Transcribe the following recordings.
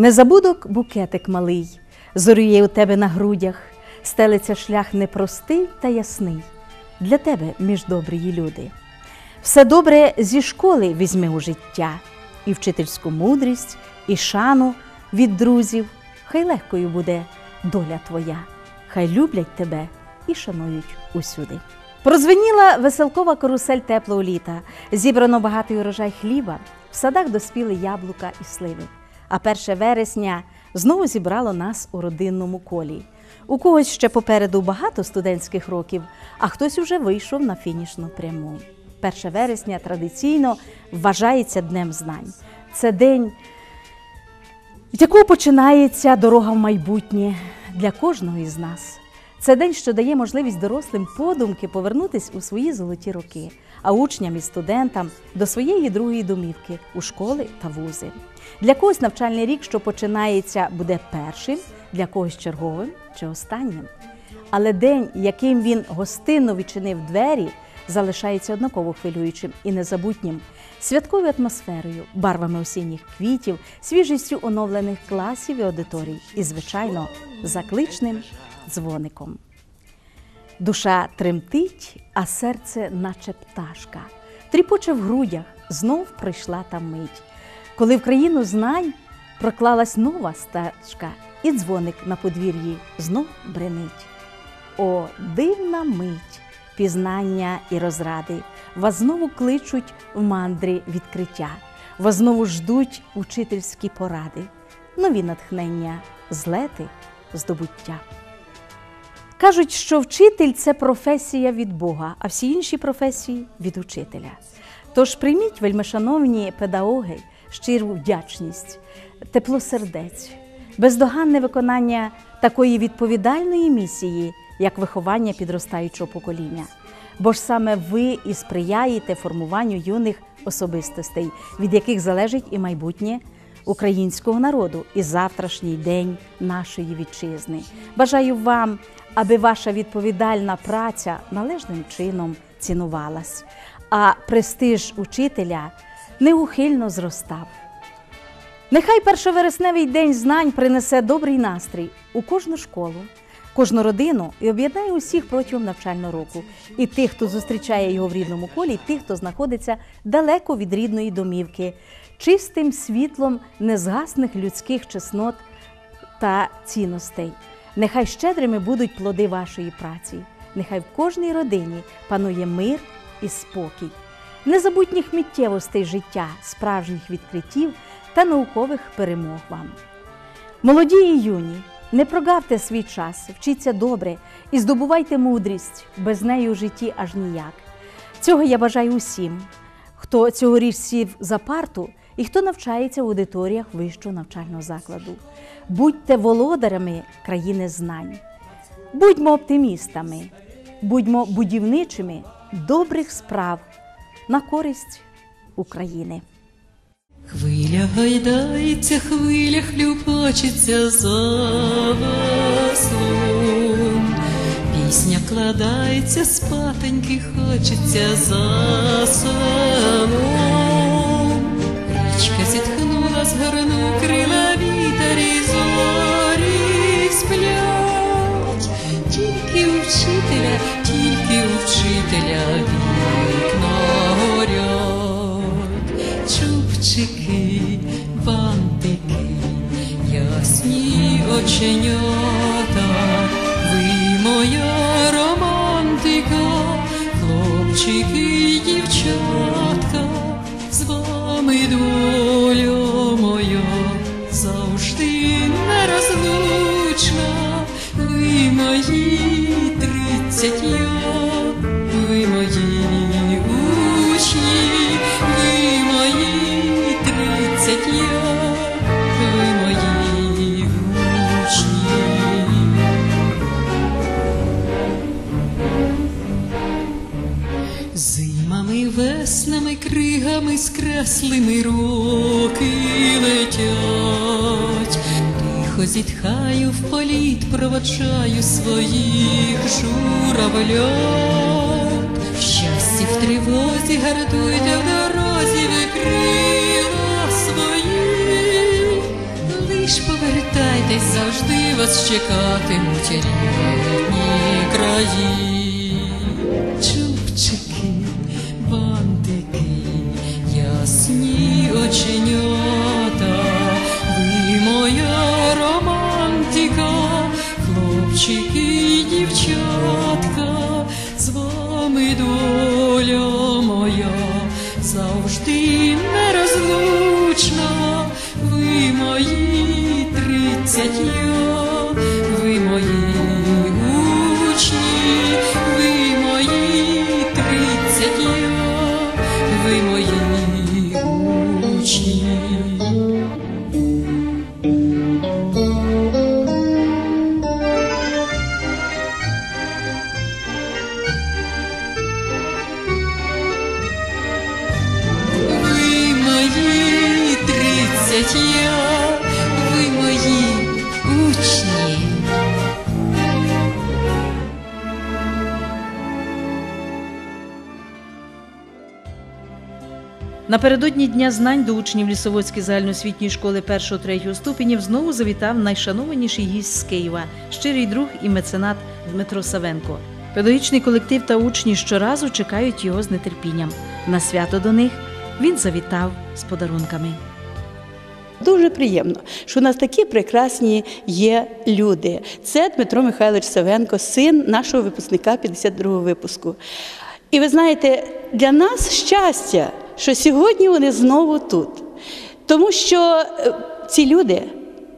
Незабудок букетик малий, зорює у тебе на грудях, стелиться шлях непростий та ясний для тебе, між добрії люди. Все добре зі школи візьми у життя, і вчительську мудрість, і шану від друзів. Хай легкою буде доля твоя, хай люблять тебе і шанують усюди. Прозвеніла веселкова карусель теплого літа, зібрано багатий урожай хліба, в садах доспіли яблука і сливи. А 1 вересня знову зібрало нас у родинному колі. У когось ще попереду багато студентських років, а хтось уже вийшов на фінішну пряму. 1 вересня традиційно вважається Днем знань. Це день, від якого починається дорога в майбутнє для кожного із нас. Це день, що дає можливість дорослим подумки повернутись у свої золоті роки, а учням і студентам до своєї другої домівки у школи та вузи. Для когось навчальний рік, що починається, буде першим, для когось черговим чи останнім. Але день, яким він гостинно відчинив двері, залишається однаково хвилюючим і незабутнім, святковою атмосферою, барвами осінніх квітів, свіжістю оновлених класів і аудиторій, і, звичайно, закличним дзвоником. Душа тремтить, а серце, наче пташка, тріпоче в грудях, знов прийшла та мить, коли в країну знань проклалась нова стежка, і дзвоник на подвір'ї знов бренить. О, дивна мить, пізнання і розради, вас знову кличуть в мандрі відкриття, вас знову ждуть учительські поради, нові натхнення, злети, здобуття. Кажуть, що вчитель це професія від Бога, а всі інші професії від учителя. Тож прийміть, вельмишановні педагоги, щиру вдячність, тепло сердець, бездоганне виконання такої відповідальної місії, як виховання підростаючого покоління. Бо ж саме ви і сприяєте формуванню юних особистостей, від яких залежить і майбутнє українського народу, і завтрашній день нашої вітчизни. Бажаю вам, аби ваша відповідальна праця належним чином цінувалась, а престиж учителя неухильно зростав. Нехай першовересневий день знань принесе добрий настрій у кожну школу, кожну родину і об'єднає усіх протягом навчального року, і тих, хто зустрічає його в рідному колі, і тих, хто знаходиться далеко від рідної домівки, чистим світлом незгасних людських чеснот та цінностей. Нехай щедрими будуть плоди вашої праці, нехай в кожній родині панує мир і спокій, незабутніх миттєвостей життя, справжніх відкриттів та наукових перемог вам. Молоді і юні, не прогавте свій час, вчіться добре і здобувайте мудрість, без неї у житті аж ніяк. Цього я бажаю усім, хто цьогоріч сів за парту і хто навчається в аудиторіях вищого навчального закладу. Будьте володарями країни знань, будьмо оптимістами, будьмо будівничими добрих справ на користь України. Хвиля гайдається, хвиля хлюпочеться за веслом. Пісня кладається, спатеньки хочеться за селом. Річка зітхнула, згорну крила вітер і зорі сплять. Тільки у вчителя, тільки у вчителя вікна горять. Чубчики, бантики, ясні оченята, кригами, скреслими роки летять. Тихо зітхаю в політ, проводжаю своїх журавлят. В щасті в тривозі гартуйте в дорозі ви крила свої, лиш Повертайтесь, завжди вас чекатимуть рідні краї. Ясні тридцять я, ви мої учні. Напередодні Дня знань до учнів Лісоводської загальноосвітньої школи 1-3 ступенів знову завітав найшанованіший гість з Києва, щирий друг і меценат Дмитро Савенко. Педагогічний колектив та учні щоразу чекають його з нетерпінням. На свято до них він завітав з подарунками. Дуже приємно, що у нас такі прекрасні є люди. Це Дмитро Михайлович Савенко, син нашого випускника 52-го випуску. І ви знаєте, для нас щастя, що сьогодні вони знову тут. Тому що е, ці люди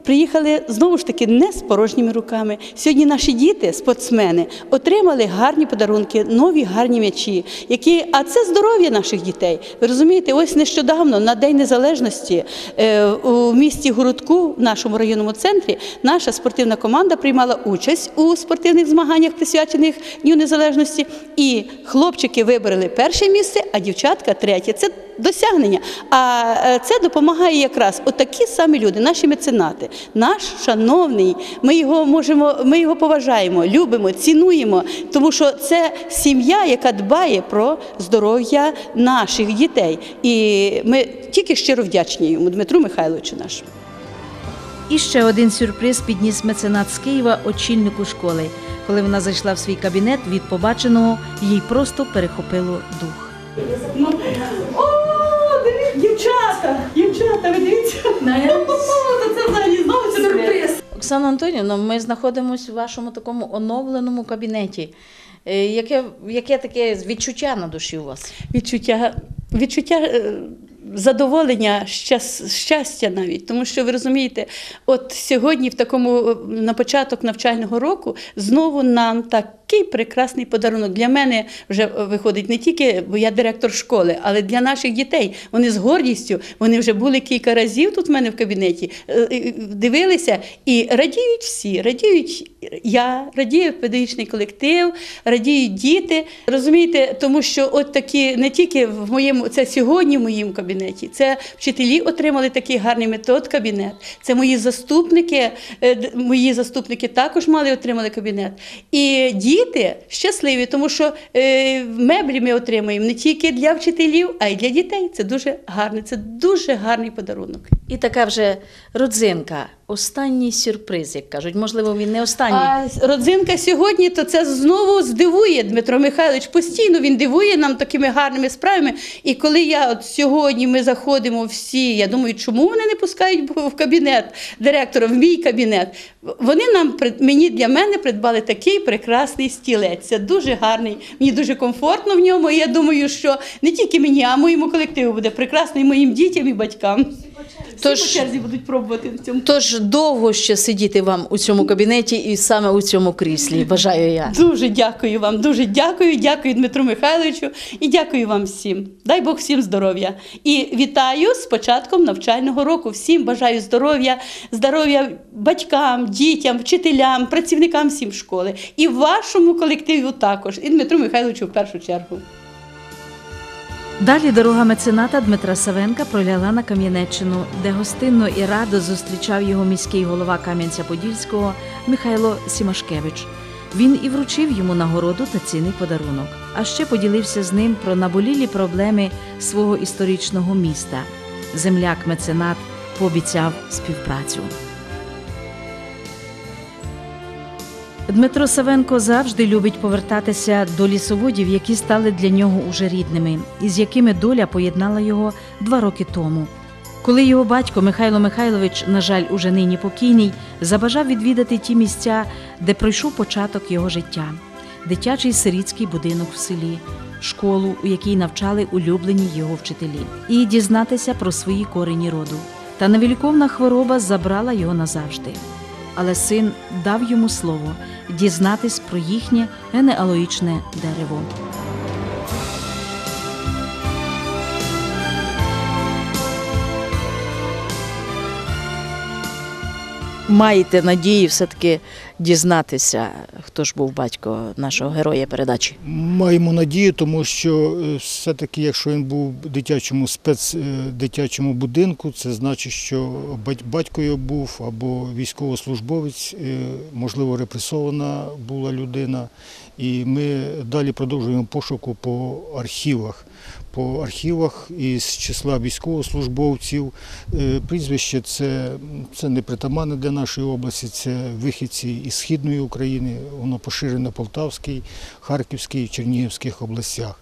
приїхали знову ж таки не з порожніми руками. Сьогодні наші діти, спортсмени, отримали гарні подарунки, нові гарні м'ячі, які, а це здоров'я наших дітей. Ви розумієте, ось нещодавно на День Незалежності е, у місті Городку, в нашому районному центрі, наша спортивна команда приймала участь у спортивних змаганнях, присвячених Дню Незалежності. І хлопчики вибрали перше місце, а дівчатка третє. Це досягнення. А е, це допомагає якраз отакі самі люди, наші меценати, наш шановний. Ми його можемо, ми його поважаємо, любимо, цінуємо, тому що це сім'я, яка дбає про здоров'я наших дітей. І ми тільки щиро вдячні йому, Дмитру Михайловичу нашому. І ще один сюрприз підніс меценат з Києва очільнику школи. Коли вона зайшла в свій кабінет, від побаченого їй просто перехопило дух. Це взагалі знову сюрприз. Оксана Антонівна, ми знаходимося у вашому такому оновленому кабінеті. Е, Яке, яке таке відчуття на душі у вас? відчуття, відчуття е, задоволення, щастя навіть. Тому що ви розумієте, от сьогодні, в такому на початок навчального року, знову нам такий прекрасний подарунок. Для мене вже виходить не тільки, бо я директор школи, але для наших дітей. Вони з гордістю, вони вже були кілька разів тут в мене в кабінеті, е, е, дивилися і радіють всі, радіють я, радіє педагогічний колектив, радіють діти. Розумієте, тому що от такі не тільки в моєму, це сьогодні в моєму кабінеті, це вчителі отримали такий гарний метод кабінет. Це мої заступники, е, мої заступники також мали отримали кабінет. І діти щасливі, тому що е, меблі ми отримуємо не тільки для вчителів, а й для дітей. Це дуже гарне, це дуже гарний подарунок. І така вже родзинка, останній сюрприз, як кажуть. Можливо, він не останній. А родзинка сьогодні, то це знову здивує Дмитро Михайлович. Постійно він дивує нам такими гарними справами. І коли я от сьогодні ми заходимо всі, я думаю, чому вони не пускають в кабінет директора, в мій кабінет. Вони нам мені для мене придбали такий прекрасний стілець. Це дуже гарний. Мені дуже комфортно в ньому. І я думаю, що не тільки мені, а моєму колективу буде прекрасно і моїм дітям і батькам. Всі Тож- по черзі будуть пробувати в цьому. Тож довго ще сидіти вам у цьому кабінеті і саме у цьому кріслі. Бажаю я. Дуже дякую вам, дуже дякую, дякую Дмитру Михайловичу і дякую вам всім. Дай Бог всім здоров'я. І вітаю з початком навчального року. Всім бажаю здоров'я, здоров'я батькам, дітям, вчителям, працівникам всім школи. І вашому колективу також, і Дмитру Михайловичу в першу чергу. Далі дорога мецената Дмитра Савенка проляла на Кам'янеччину, де гостинно і радо зустрічав його міський голова Кам'янця-Подільського Михайло Сімашкевич. Він і вручив йому нагороду та цінний подарунок, а ще поділився з ним про наболілі проблеми свого історичного міста. Земляк меценат пообіцяв співпрацю. Дмитро Савенко завжди любить повертатися до лісоводів, які стали для нього уже рідними, і з якими доля поєднала його два роки тому. Коли його батько Михайло Михайлович, на жаль, уже нині покійний, забажав відвідати ті місця, де пройшов початок його життя: дитячий сирітський будинок в селі, школу, у якій навчали улюблені його вчителі, і дізнатися про свої корені роду. Та невіліковна хвороба забрала його назавжди. Але син дав йому слово дізнатись про їхнє генеалогічне дерево. Маєте надії все-таки дізнатися, хто ж був батько нашого героя передачі? Маємо надію, тому що е, все-таки, якщо він був в дитячому спец е, будинку, це значить, що батько його був або військовослужбовець, е, можливо, репресована була людина. І ми далі продовжуємо пошуку по архівах. По архівах із числа військовослужбовців. Прізвище це, це не притаманне для нашої області, це вихідці із Східної України, воно поширено Полтавській, Харківській, Чернігівських областях.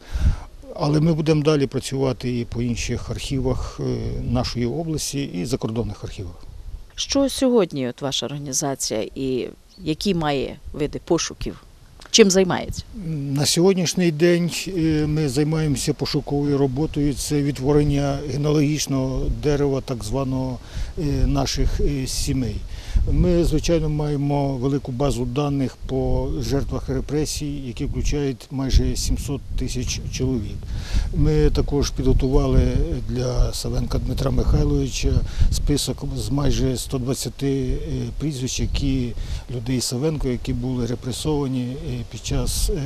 Але ми будемо далі працювати і по інших архівах е, нашої області, і закордонних архівах. Що сьогодні от ваша організація і які має види пошуків? Чим займається? На сьогоднішній день е, ми займаємося пошуковою роботою. Це відтворення генеалогічного дерева, так званого е, наших е, сімей. Ми, звичайно, маємо велику базу даних по жертвах репресій, які включають майже 700 тисяч чоловік. Ми також підготували для Савенка Дмитра Михайловича список з майже 120 е, прізвищ, які людей Савенко, які були репресовані під час е,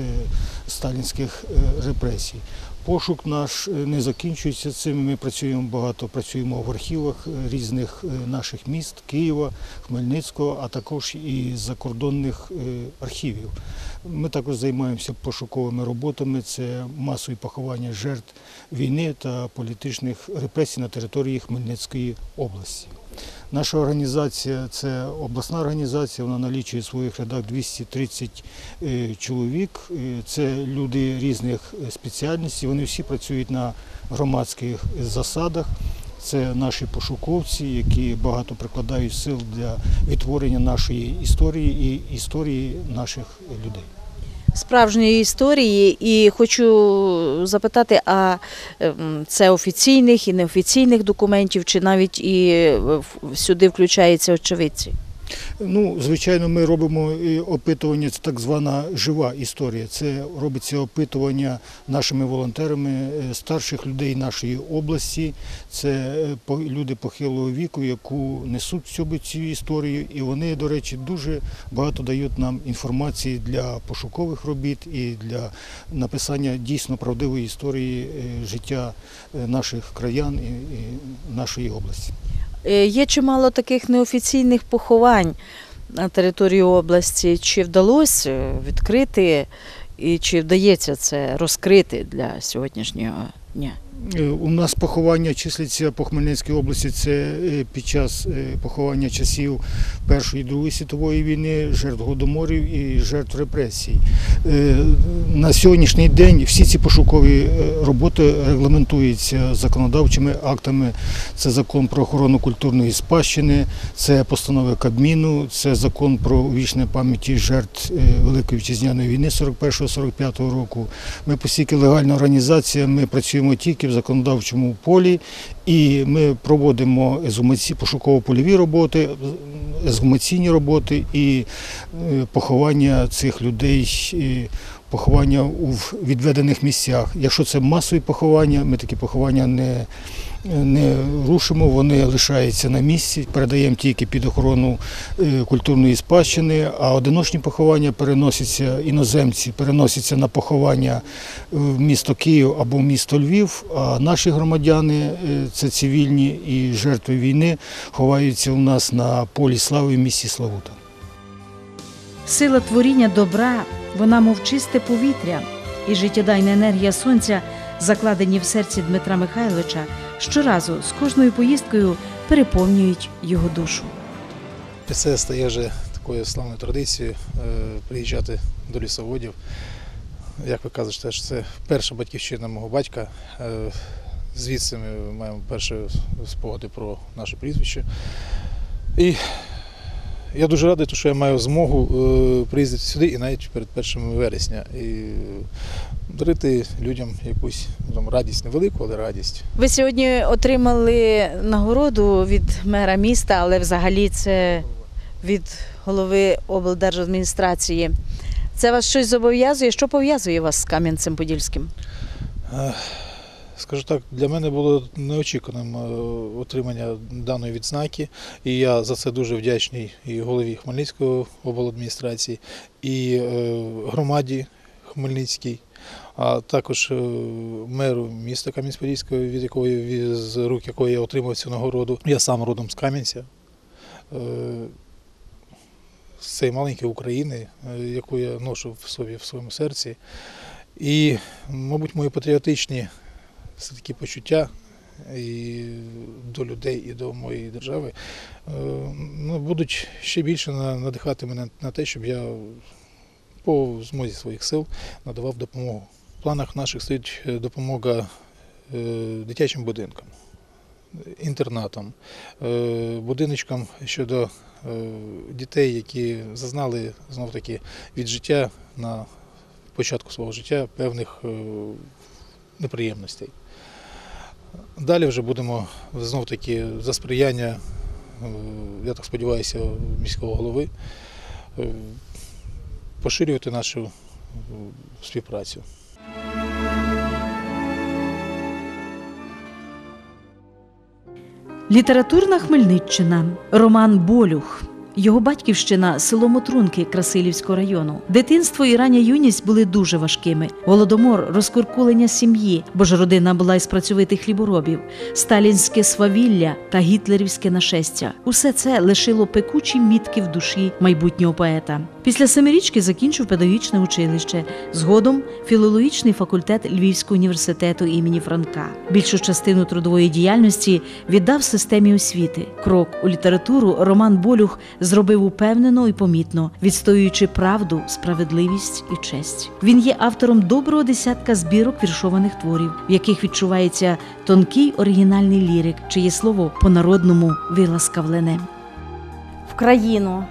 сталінських е, репресій. Пошук наш е, не закінчується цим. Ми працюємо багато, працюємо в архівах різних наших міст Києва, Хмельницького, а також і закордонних архівів. Ми також займаємося пошуковими роботами. Це масові поховання жертв війни та політичних репресій на території Хмельницької області. Наша організація це обласна організація, вона налічує в своїх рядах 230 е, чоловік. Е, Це люди різних е, спеціальностей. Вони всі працюють на громадських засадах. Це наші пошуковці, які багато прикладають сил для відтворення нашої історії і історії наших людей. Справжньої історії, і хочу запитати, а ем, це офіційних і неофіційних документів, чи навіть і е, сюди включаються очевидці? Ну, звичайно, ми робимо опитування, це так звана жива історія. Це робиться опитування нашими волонтерами е, старших людей нашої області. Це е, люди похилого віку, яку несуть в цю історію, і вони, до речі, дуже багато дають нам інформації для пошукових робіт і для написання дійсно правдивої історії е, життя наших краян і нашої області. Е, Є чимало таких неофіційних поховань на території області. Чи вдалося відкрити і чи вдається це розкрити для сьогоднішнього дня? Е, У нас поховання числиться по Хмельницькій області. Це е, під час е, поховання часів Першої і Другої світової війни, жертв голодоморів і жертв репресій. На сьогоднішній день всі ці пошукові роботи регламентуються законодавчими актами. Це закон про охорону культурної спадщини, це постанови Кабміну, це закон про вічне пам'яті жертв Великої вітчизняної війни 41-45 року. Ми постільки легальна організація, ми працюємо тільки в законодавчому полі і ми проводимо пошуково-польові роботи, езгумаційні роботи і е, поховання цих людей. Поховання у відведених місцях. Якщо це масові поховання, ми такі поховання не, не рушимо, вони лишаються на місці, передаємо тільки під охорону е, культурної спадщини, а одиночні поховання переносяться іноземці, переносяться на поховання в місто Київ або в місто Львів, а наші громадяни, е, це цивільні і жертви війни, ховаються у нас на полі слави в місті Славута. Сила творіння добра, вона мов чисте повітря, і життєдайна енергія сонця, закладені в серці Дмитра Михайловича, щоразу з кожною поїздкою переповнюють його душу. Це стає вже такої славної традиції е, приїжджати до лісоводів. Як ви кажете, це перша батьківщина мого батька. Е, Звідси ми маємо перші спогади про наше прізвище. І я дуже радий, що я маю змогу е, приїздити сюди і навіть перед 1 вересня. І дарити людям якусь ну, там, радість невелику, але радість. Ви сьогодні отримали нагороду від мера міста, але взагалі це від голови облдержадміністрації. Це вас щось зобов'язує? Що пов'язує вас з Кам'янцем-Подільським? Е, Скажу так, для мене було неочікуваним е, отримання даної відзнаки, і я за це дуже вдячний і голові Хмельницької обладміністрації, і е, громаді Хмельницькій, а також е, меру міста Кам'янець-Подільського, від якої з рук якої я отримав цю нагороду. Я сам родом з Кам'янця. е, З цієї маленької України, е, яку я ношу в собі в своєму серці. І, мабуть, мої патріотичні все такі почуття і до людей, і до моєї держави ну, будуть ще більше надихати мене на те, щоб я по змозі своїх сил надавав допомогу. Планах наших стоїть е, допомога е, дитячим будинкам, інтернатам, е, будиночкам щодо дітей, які зазнали знов таки від життя на початку свого життя певних неприємностей. Далі вже будемо знов таки за сприяння, я так сподіваюся, міського голови поширювати нашу співпрацю. Літературна Хмельниччина. Роман Болюх. Його батьківщина село Мотрунки Красилівського району. Дитинство і рання юність були дуже важкими. Голодомор, розкуркулення сім'ї, бо ж родина була із працьовитих хліборобів, сталінське свавілля та гітлерівське нашестя. Усе це лишило пекучі мітки в душі майбутнього поета. Після семирічки закінчив педагогічне училище, згодом філологічний факультет Львівського університету імені Франка. Більшу частину трудової діяльності віддав системі освіти. Крок у літературу Роман Болюх зробив упевнено і помітно, відстоюючи правду, справедливість і честь. Він є автором доброго десятка збірок віршованих творів, в яких відчувається тонкий оригінальний лірик, чиє слово по-народному виласкавлене. В країну,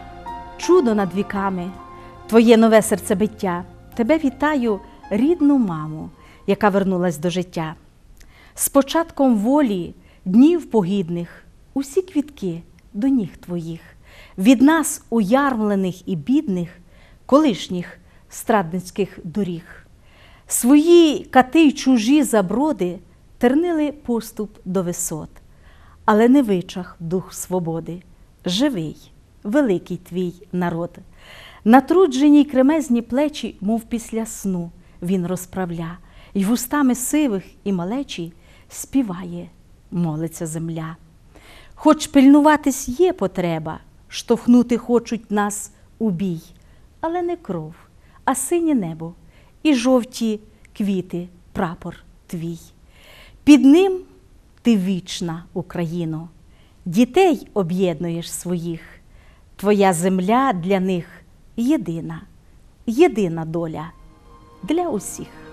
чудо над віками, твоє нове серцебиття. Тебе вітаю, рідну маму, яка вернулась до життя. З початком волі, днів погідних, усі квітки до ніг твоїх, від нас, уярмлених і бідних, колишніх страдницьких доріг. Свої кати й чужі заброди тернили поступ до висот, але не вичах дух свободи. Живий, великий твій народ. Натруджені й кремезні плечі, мов після сну, він розправля, й вустами сивих і малечі співає, молиться земля. Хоч пильнуватись є потреба, штовхнути хочуть нас у бій, але не кров, а синє небо і жовті квіти, прапор твій. Під ним ти вічна Україно, дітей об'єднуєш своїх, твоя земля для них єдина, єдина доля для усіх.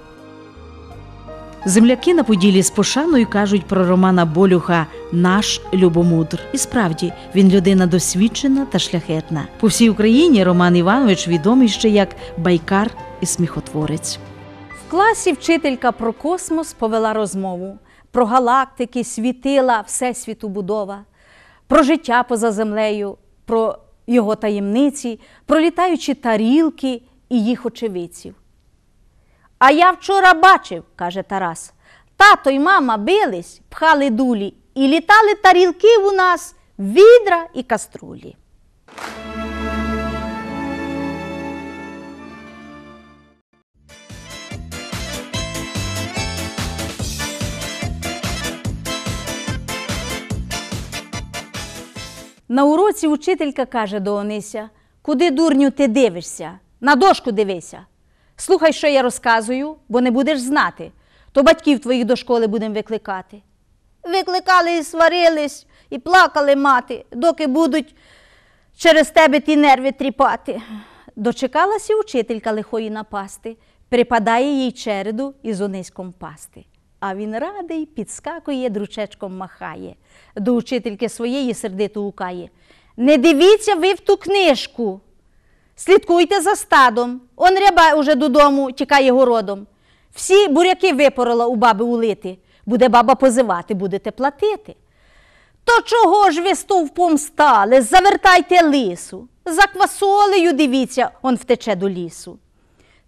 Земляки на Поділі з пошаною кажуть про Романа Болюха наш любомудр. І справді він людина досвідчена та шляхетна. По всій Україні Роман Іванович відомий ще як байкар і сміхотворець. В класі вчителька про космос повела розмову про галактики, світила, всесвіту будова, про життя поза землею, про його таємниці, про літаючі тарілки і їх очевидців. А я вчора бачив, каже Тарас, тато й мама бились, пхали дулі і літали тарілки у нас, відра і каструлі. На уроці учителька каже до Онися: Куди дурню ти дивишся? На дошку дивися. Слухай, що я розказую, бо не будеш знати, то батьків твоїх до школи будемо викликати. Викликали і сварились, і плакали мати, доки будуть Через тебе ті нерви тріпати. Дочекалася учителька лихої напасти, припадає їй череду із ониськом пасти. А він радий, підскакує, дручечком махає. До учительки своєї сердито гукає. Не дивіться ви в ту книжку. Слідкуйте за стадом. Он ряба уже додому тікає городом. Всі буряки випорола у баби улити. Буде баба позивати, будете платити. То чого ж ви стовпом стали? Завертайте лису. За квасолею дивіться, он втече до лісу.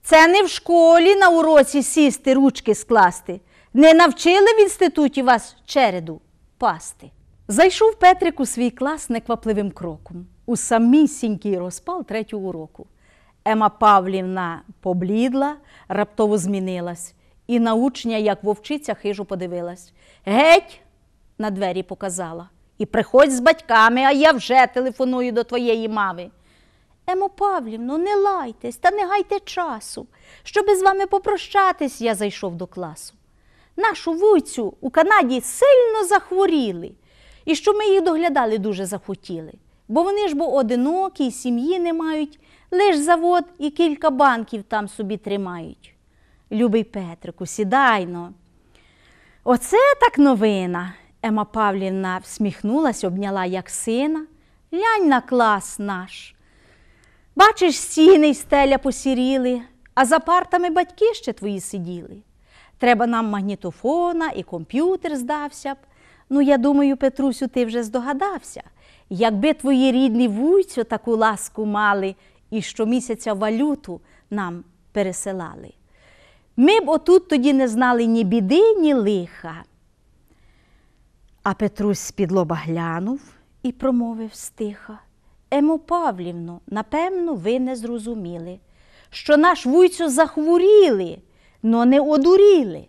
Це не в школі на уроці сісти, ручки скласти. Не навчили в інституті вас череду пасти. Зайшов Петрик у свій клас неквапливим кроком, у самісінький розпал третього уроку. Ема Павлівна поблідла, раптово змінилась, і на учня, як вовчиця, хижу подивилась. Геть! на двері показала. І приходь з батьками, а я вже телефоную до твоєї мами. Емо Павлівно, не лайтесь та не гайте часу. Щоби з вами попрощатись, я зайшов до класу. Нашу вуйцю у Канаді сильно захворіли, і що ми їх доглядали дуже захотіли. Бо вони ж бо одинокі, сім'ї не мають, лиш завод і кілька банків там собі тримають. Любий Петрику, сідайно. Оце так новина. Ема Павлівна всміхнулась, обняла як сина. Глянь на клас наш. Бачиш, стіни й стеля посіріли, а за партами батьки ще твої сиділи. Треба нам магнітофона і комп'ютер здався б. Ну, я думаю, Петрусю, ти вже здогадався. Якби твої рідні вуйцю таку ласку мали і щомісяця валюту нам пересилали. Ми б отут тоді не знали ні біди, ні лиха. А Петрусь з-під лоба глянув і промовив стиха. Емо Павлівно, напевно, ви не зрозуміли, що наш вуйцю захворіли, но не одуріли.